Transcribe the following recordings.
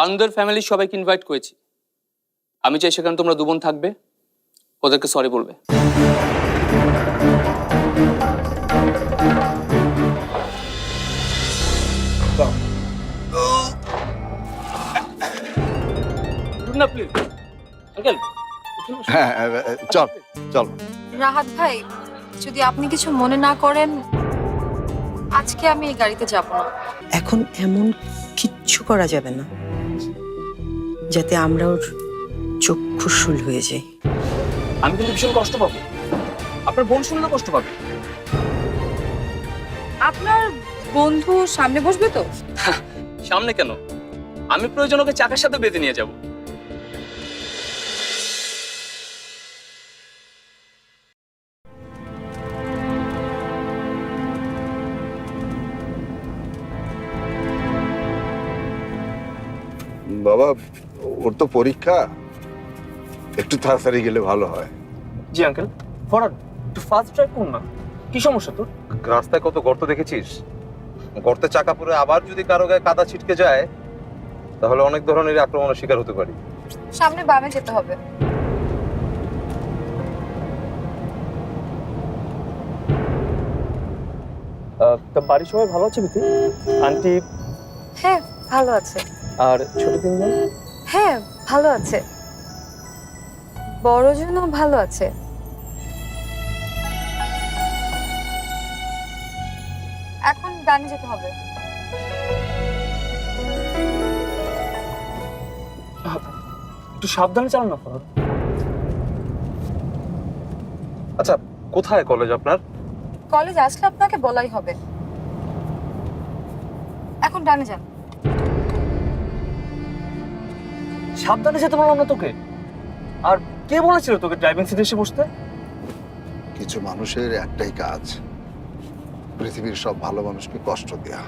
রানুদের ফ্যামিলির সবাইকে ইনভাইট করেছি। আমি চাই সেখানে তোমরা দু বোন থাকবে ওদেরকে সরি বলবে। না প্লিজ আঙ্কেল হ্যাঁ হ্যাঁ, চল চল। রাহাত ভাই যদি আপনি কিছু মনে না করেন আজকে আমি এই গাড়িতে যাব না। এখন এমন কিচ্ছু করা যাবে না। যাতে আমরা ওর চক্ষুশুল হয়ে যাই। আমি কিন্তু ভীষণ কষ্ট পাবো। আপনার বোন শুনলে কষ্ট পাবে। আপনার বন্ধু সামনে বসবে তো? সামনে কেন? আমি প্রয়োজন ওকে চাকার সাথে বেঁধে নিয়ে যাব। বাবা ওর তো পরীক্ষা। একটু তাড়াতাড়ি গেলে ভালো হয়। জি আঙ্কেল ফরাদ একটু ফাস্ট ড্রাইভ করুন না। কি সমস্যা তোর? রাস্তায় কত গর্ত দেখেছিস? গর্তে চাকা পড়ে আবার যদি কারও গায়ে কাদা ছিটকে যায় তাহলে অনেক ধরনের আক্রমণের শিকার হতে পারি। সামনে বামে যেতে হবে। তা বাড়ির সবাই ভালো আছে বিতি আন্টি? হ্যাঁ ভালো আছে। আর ছোট তিনজন হ্যাঁ ভালো আছে। বড়জনও ভালো আছে। এখন ডানে যেতে হবে। একটু সাবধানে চালান না আচ্ছা কোথায় কলেজ আপনার? কলেজ আসলে আপনাকে বলাই হবে। এখন ডানে যান। সাবধানে যেতে বললাম না তোকে। আর কে বলেছিল তোকে ড্রাইভিং সিটে এসে বসতে? কিছু মানুষের একটাই কাজ পৃথিবীর সব ভালো মানুষকে কষ্ট দেয়া।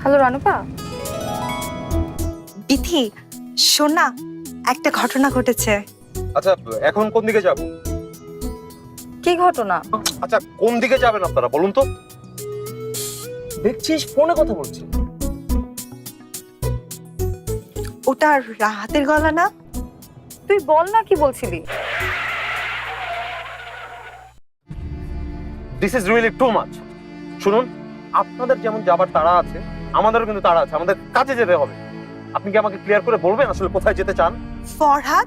হ্যালো রানুপা। বিথি শোন না একটা ঘটনা ঘটেছে। আচ্ছা এখন কোন দিকে যাব? কি ঘটনা? আচ্ছা কোন দিকে যাবেন আপনারা বলুন তো? দেখছিস ফোনে কথা বলছি। ওটা রাহাতের গলা না? তুই বল না কি বলছিলি। This is really too much শুনুন আপনাদের যেমন যাবার তাড়া আছে আমাদেরও কিন্তু তাড়া আছে আমাদের কাজে যেতে হবে। আপনি কি আমাকে ক্লিয়ার করে বলবেন আসলে কোথায় যেতে চান? ফরহাদ?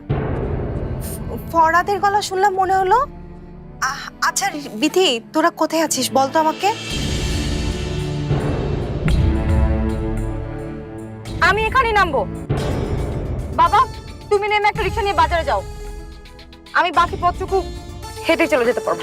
ফরহাদের গলা শুনলাম মনে হলো। আচ্ছা বিথি, তোরা কোথায় আছিস? বল তো আমাকে। আমি এখানে নামবো। বাবা, তুমি নেমে একটা রিক্সা নিয়ে বাজারে যাও। আমি বাকি পথটুকু হেঁটে চলে যেতে পারব।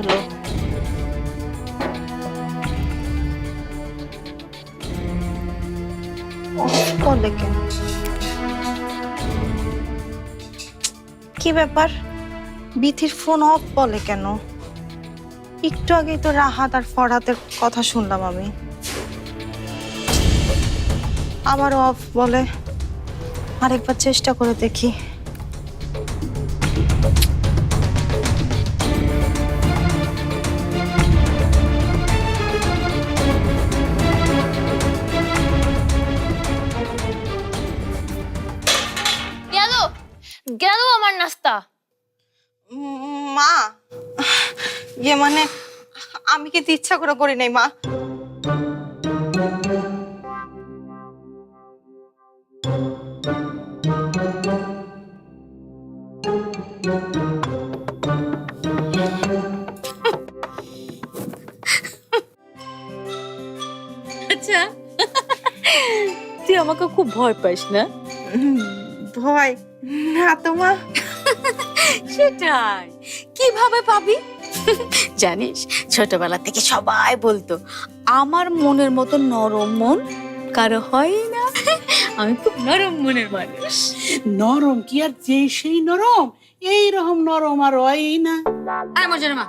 হলো করলে কেন কি ব্যাপার? বিথির ফোন অফ বলে কেন? একটু আগেই তো রাহাত আর ফরহাতের কথা শুনলাম আমি। আবার অফ বলে। আরেকবার চেষ্টা করে দেখি। মা। ইয়ে মানে আমি কিন্তু ইচ্ছা করে করি নাই মা। আচ্ছা। তুই আমাকে খুব ভয় পাস না? ভয়? না তো মা। সেটাই। কীভাবে পাবি? জানিস ছোটবেলা থেকে সবাই বলতো আমার মনের মতো নরম মন কারও হয় না। আমি খুব নরম মনের মানুষ। নরম কি আর যে সেই নরম? এই রকম নরম আর হয় না। আরে মজুরি মা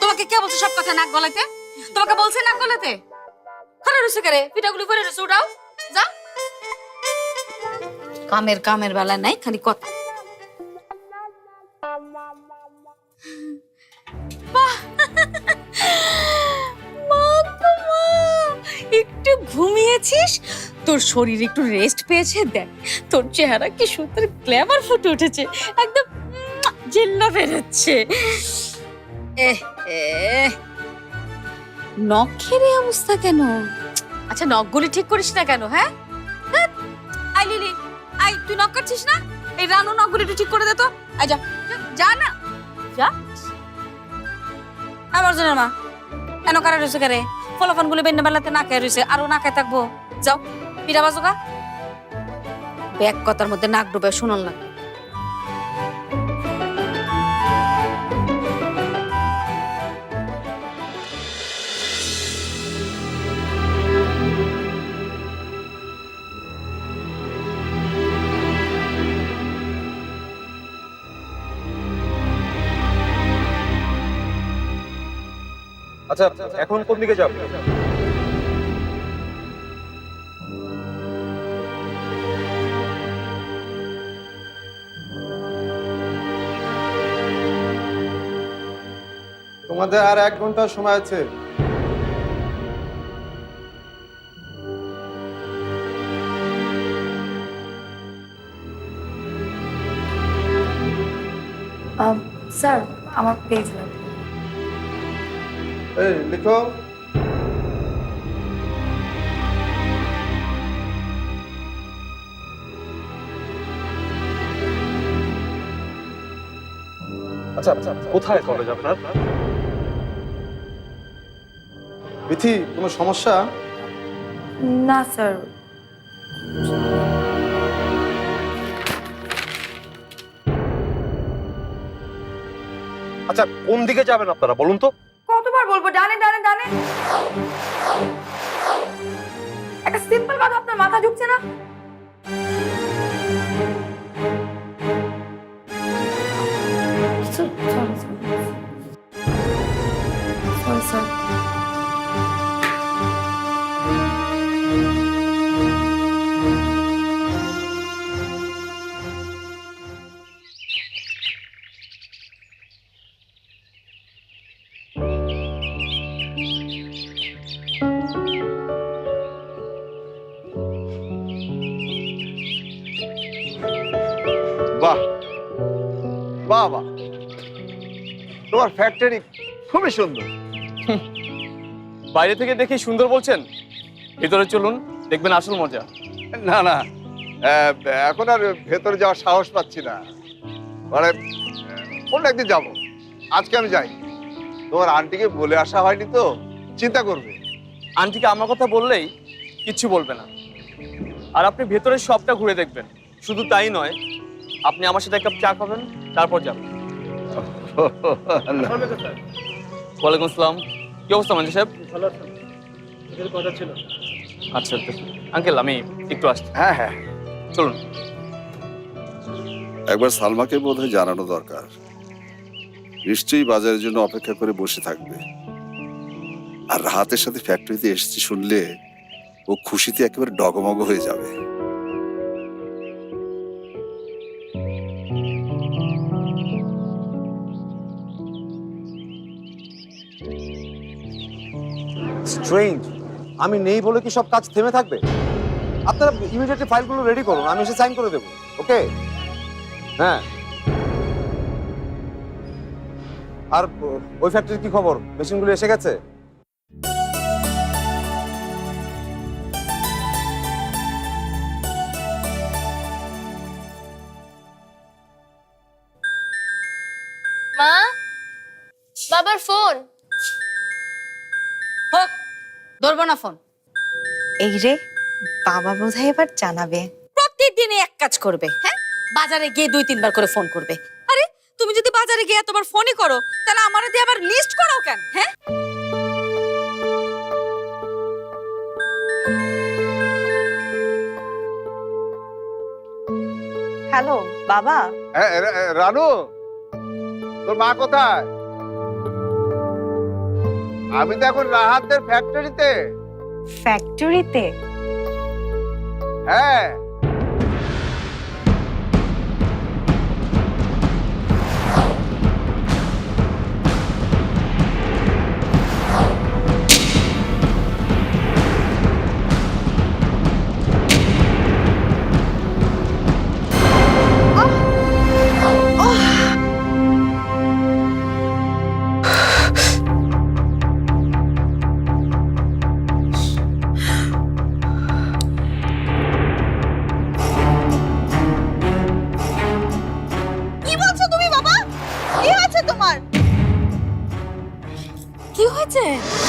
তোমাকে কে বলছে সব কথা নাক গলাতে তোমাকে বলছে নাক গলাতে খারাপ রয়েছে করে পিঠাগুলি করে রয়েছে উঠাও। যা। কামের কামের বেলা নাই খালি কথা। তোর শরীর একটু রেস্ট পেয়েছে? দেখ তোর চেহারা কি সুন্দর গ্ল্যামার ফুটে উঠেছে। একদম জেল্লা বেরোচ্ছে। নখের এই অবস্থা কেন? আচ্ছা নখগুলি ঠিক করিস না কেন হ্যাঁ? ধ্যাৎ। আই লিলি আই তুই নখ কাটছিস না? এই রানু নখগুলি ঠিক করে দে তো। আই যা যা, না। যা। আমার জন্য মা। এন কারা রয়েছে কারে ফলাফান গুলি বেন্না বেলাতে নাকে রয়েছে আরও নাকে থাকব। যাও। পিঠা বাজোগা? ব্যাগ কথার মধ্যে নাক ডুবে শুনল না। আচ্ছা এখন কোন দিকে যাবে তোমাদের আর এক ঘণ্টা সময় আছে। স্যার আমার পেজ লাগবে। এই লিখো। আচ্ছা কোথায় কলেজ আপনার? বিথি কোনো সমস্যা? না স্যার। আচ্ছা কোন দিকে যাবেন আপনারা বলুন তো? কতবার বলব? ডানে ডানে ডানে। একটা সিম্পল কথা আপনার মাথা ঢুকছে না? তোমার ফ্যাক্টরি খুবই সুন্দর। বাইরে থেকে দেখে সুন্দর বলছেন? ভিতরে চলুন দেখবেন আসল মজা। না না। এখন আর ভেতরে যাওয়ার সাহস পাচ্ছি না। মানে অন্য একদিন যাব। আজকে আমি যাই। তোমার আন্টিকে বলে আসা হয়নি তো চিন্তা করবে। আন্টিকে আমার কথা বললেই কিচ্ছু বলবে না। আর আপনি ভেতরের সবটা ঘুরে দেখবেন। শুধু তাই নয় আপনি আমার সাথে এক কাপ চা খাবেন তারপর যাবেন। ওয়ালাইকুম আসসালাম। কি অবস্থা মানে সাহেব? আচ্ছা আঙ্কেল আমি একটু আসছি। হ্যাঁ হ্যাঁ। চলুন। একবার সালমাকে বোধহয় জানানো দরকার। নিশ্চয়ই বাজারের জন্য অপেক্ষা করে বসে থাকবে। আর রাহাতের সাথে ফ্যাক্টরিতে এসেছি শুনলে ও খুশিতে একেবারে ডগমগ হয়ে যাবে। স্ট্রেঞ্জ আমি নেই বলে কি সব কাজ থেমে থাকবে? আপনারা ইমিডিয়েটলি ফাইলগুলো রেডি করুন, আমি এসে সাইন করে দেবো ওকে হ্যাঁ। আর ওই ফ্যাক্টরির কি খবর? মেশিনগুলো এসে গেছে? মা? বাবার ফোন। ধরবো না ফোন। এই রে বাবা বোধহয় এবার জানাবে। প্রতিদিনই এক কাজ করবে হ্যাঁ? বাজারে গিয়ে দুই তিনবার করে ফোন করবে। আরে তুমি যদি বাজারে গিয়ে এতবার ফোনই করো তাহলে আমার দিয়ে আবার লিস্ট করো কেন হ্যাঁ? হ্যালো বাবা? হ্যাঁ, রানু তোর মা কোথায়? আমি তো এখন রাহাতের ফ্যাক্টরিতে ফ্যাক্টরিতে হ্যাঁ। কি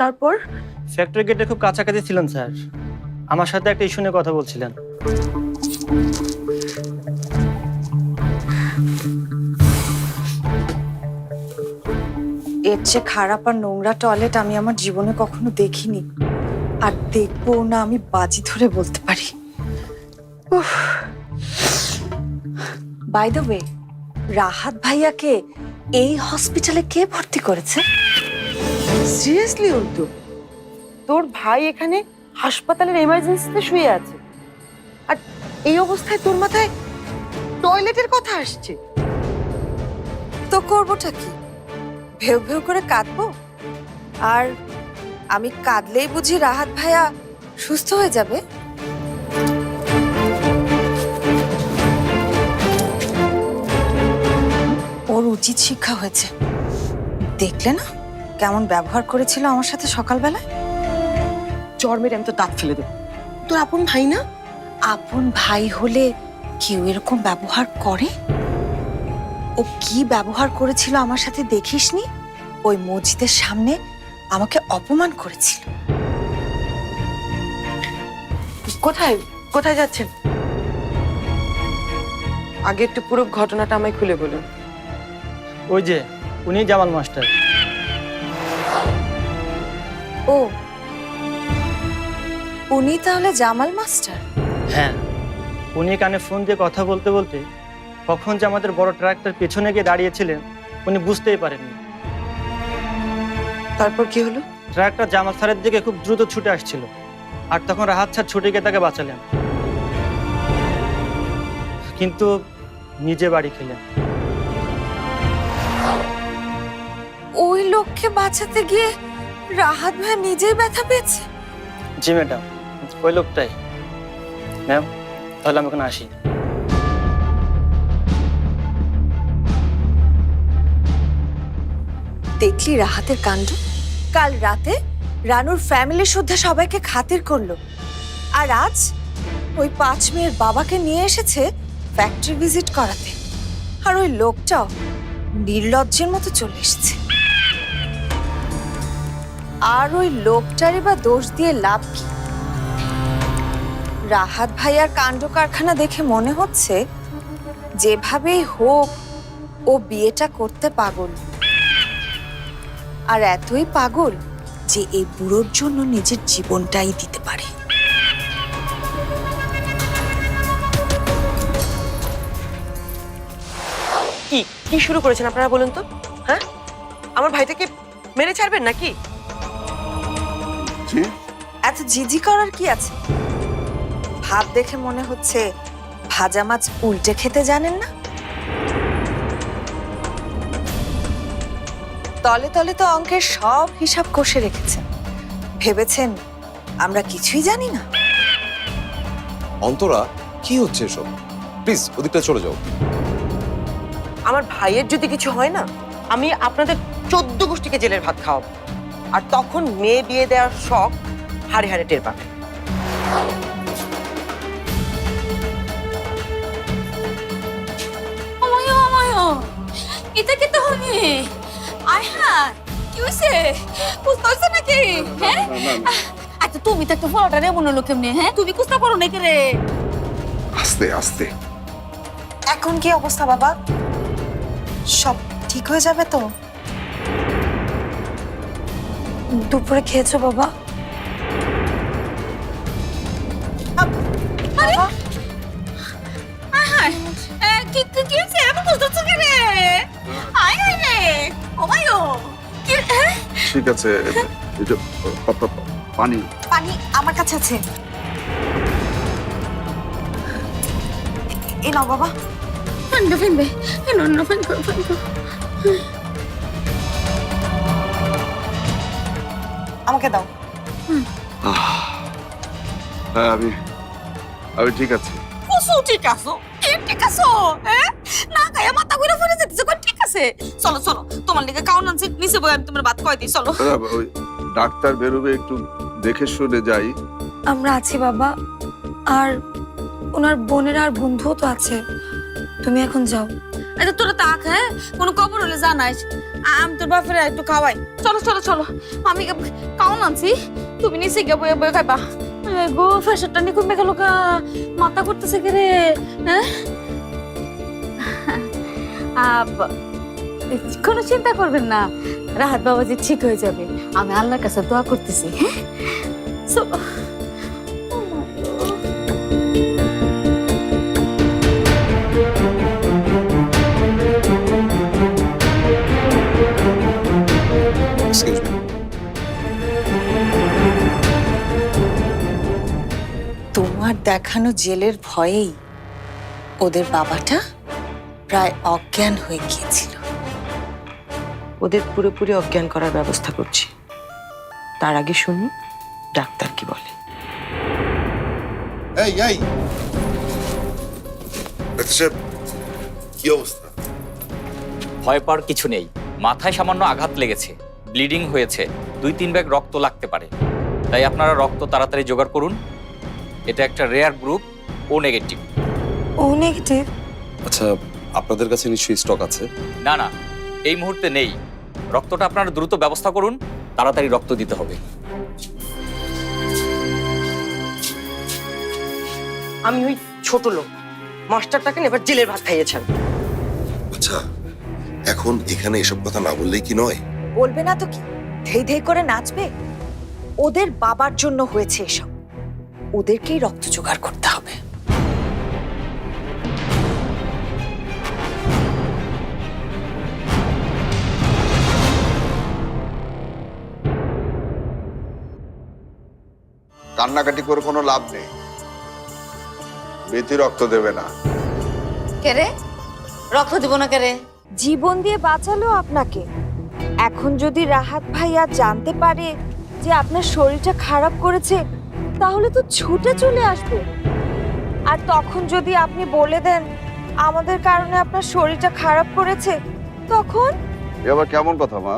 তারপর? ফ্যাক্টরি গেটে খুব কাছাকাছি ছিলেন স্যার। আমার সাথে একটা ইস্যু নিয়ে কথা বলছিলেন। এর চেয়ে খারাপ আর নোংরা টয়লেট আমি আমার জীবনে কখনো দেখিনি। আর দেখব না আমি বাজি ধরে বলতে পারি। বাই দ্য ওয়ে রাহাত ভাইয়াকে এই হসপিটালে কে ভর্তি করেছে? সিরিয়াসলি অন্তু তোর ভাই এখানে হাসপাতালের এমার্জেন্সিতে শুয়ে আছে। আর এই অবস্থায় তোর মাথায় টয়লেটের কথা আসছে। তো করবোটা কি? ভেউ ভেউ করে কাঁদবো? আর আমি কাঁদলেই বুঝি রাহাত ভাইয়া সুস্থ হয়ে যাবে? ওর উচিত শিক্ষা হয়েছে। দেখলে না? কেমন ব্যবহার করেছিল আমার সাথে সকালবেলায়? জ্বর মেরে আমি তো দাঁত ফেলে দেবো। তোর আপন ভাই না? আপন ভাই হলে কেউ এরকম ব্যবহার করে? ও কি ব্যবহার করেছিল আমার সাথে দেখিসনি? ওই মসজিদের সামনে আমাকে অপমান করেছিল। কোথায়? কোথায় যাচ্ছেন? আগে একটু পুরো ঘটনাটা আমায় খুলে বলুন। ওই যে উনি জামাল মাস্টার। ও। উনি তাহলে জামাল মাস্টার? হ্যাঁ। উনি কানে ফোন দিয়ে কথা বলতে বলতে কখন যে আমাদের বড় ট্রাকটার পেছনে গিয়ে দাঁড়িয়েছিলেন উনি বুঝতেই পারেননি। তারপর কি হলো? ট্রাকটা জামাল স্যারের দিকে খুব দ্রুত ছুটে আসছিল আর তখন রাহাত স্যার ছুটে গিয়ে তাকে বাঁচালেন। কিন্তু নিজে বাড়ি খেলেন। ওই লোককে বাঁচাতে গিয়ে রাহাত ভাই নিজেই ব্যথা পেয়েছে? জি ম্যাডাম। ওই লোকটাই। ম্যাম তাহলে আমি এখন আসি। দেখলি রাহাতের কাণ্ড? কাল রাতে রানুর ফ্যামিলি শুদ্ধ সবাইকে খাতির করল। আর আজ ওই পাঁচ মেয়ের বাবাকে নিয়ে এসেছে ফ্যাক্টরি ভিজিট করাতে। আর ওই লোকটাও নির্লজ্জের মতো চলে এসেছে। আর ওই লোকটারই বা দোষ দিয়ে লাভ কি? রাহাত ভাইয়ার কাণ্ড কারখানা দেখে মনে হচ্ছে যেভাবেই হোক ও বিয়েটা করতে পাগল। আর এতই পাগল যে এই বুড়োর জন্য নিজের জীবনটাই দিতে পারে। কি কি শুরু করেছেন আপনারা বলুন তো? হ্যাঁ? আমার ভাইটাকে মেরে ছাড়বেন নাকি? জি। এত জিজি করার কি আছে? ভাব দেখে মনে হচ্ছে ভাজা মাছ উল্টে খেতে জানেন না? তলে তলে তো অঙ্কের সব হিসাব কষে রেখেছেন। ভেবেছেন আমরা কিছুই জানি না? অন্তরা কি হচ্ছে এসব? প্লিজ ওদিকটা চলে যাও। আমার ভাইয়ের যদি কিছু হয় না আমি আপনাদের চোদ্দ গোষ্ঠীকে জেলের ভাত খাওয়াবো। আর তখন মেয়ে বিয়ে দেওয়ার শখ হাড়ে হাড়ে টের পাবে। এটা কি আয় হ্যাঁ কি হয়েছে বুঝতে পারছ নাকি? হ্যাঁ? আচ্ছা তুমি তো একটা ফটোটা রে মনে হলো কেমনে হ্যাঁ? তুমি কুস্তা করো নাকি রে? আস্তে আস্তে। এখন কি অবস্থা বাবা? সব ঠিক হয়ে যাবে তো? অময় কি হ্যাঁ? ঠিক আছে পানি। পানি আমার কাছে আছে। এই নাও বাবা। ফেনবে ফেনবে। ফেনো না ফেন আমাকে দাও। হ্যাঁ আমি আমি ঠিক আছে। কুসু ঠিক আছো? কি ঠিক আছো? হ্যাঁ না গায়ে মাথা ঘুরে ফিরে যেতেছে ঠিক আছে। চলো চলো তোমার লিগে কাউন আনছি নিচে বই আমি তোমার ভাত খাওয়াই দিই চলো। ওই ডাক্তার বেরোবে একটু দেখে শুনে যাই। আমরা আছি বাবা। আর ওনার বোনের আর বন্ধুও তো আছে। তুমি এখন যাও। আচ্ছা তোরা তাক হ্যাঁ? কোনো খবর হলে জানাইস আমি তোর বাপের একটু খাওয়াই। চলো চলো চলো। আমি কাউন আনছি। তুমি নিচে গিয়ে বয়ে বয়ে খাইবা। গো, ফ্রেশারটা নিয়ে কমে গেল কা মাথা করতেছে কে রে? হ্যাঁ? কোনো চিন্তা করবেন না। রাহাত বাবাজি ঠিক হয়ে যাবে। আমি আল্লাহর কাছে দোয়া করতেছি। হ্যাঁ? তোমার দেখানো জেলের ভয়েই ওদের বাবাটা প্রায় অজ্ঞান হয়ে গিয়েছিল। ওদের পুরোপুরি অজ্ঞান করার ব্যবস্থা করছি। তার আগে শুনি ডাক্তার কি বলে। এই এই! সাহেব কি অবস্থা? ভয় পাওয়ার কিছু নেই। মাথায় সামান্য আঘাত লেগেছে। ব্লিডিং হয়েছে। দুই তিন ব্যাগ রক্ত লাগতে পারে। তাই আপনারা রক্ত তাড়াতাড়ি জোগাড় করুন। এটা একটা rare group O negative O negative আচ্ছা আপনাদের কাছে নিশ্চয়ই স্টক আছে? না না এই মুহূর্তে নেই। রক্তটা আপনারা দ্রুত ব্যবস্থা করুন তাড়াতাড়ি রক্ত দিতে হবে। আমি ওই ছোট লোক মাস্টারটাকে না এবার জেলের ভাত খাইয়েছেন। আচ্ছা এখন এখানে এসব কথা না বললেই কি নয়? বলবে না তো কি? ধেই ধেই করে নাচবে? ওদের বাবার জন্য হয়েছে এসব। ওদেরকেই রক্ত জোগাড় করতে হবে। কান্নাকাটি করে কোনো লাভ নেই। বেতি রক্ত দেবে না। কে রে? রক্ত দিব না কে রে? জীবন দিয়ে বাঁচালো আপনাকে। এখন যদি রাহাত ভাইয়া জানতে পারে যে আপনার শরীরটা খারাপ করেছে তাহলে তো ছুটে চলে আসবে। আর তখন যদি আপনি বলে দেন আমাদের কারণে আপনার শরীরটা খারাপ করেছে তখন? এ আবার কেমন কথা মা?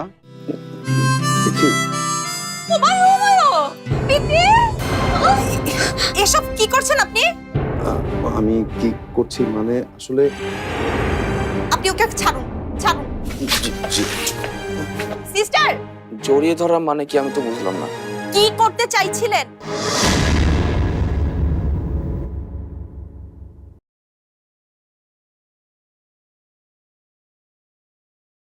এসব কি করছেন আপনি? আমি কি করছি মানে আসলে আপনি ওকে ছাড়ুন ছাড়ুন। সিস্টার! জড়িয়ে ধরা মানে কি আমি তো বুঝলাম না। কি করতে চাইছিলেন?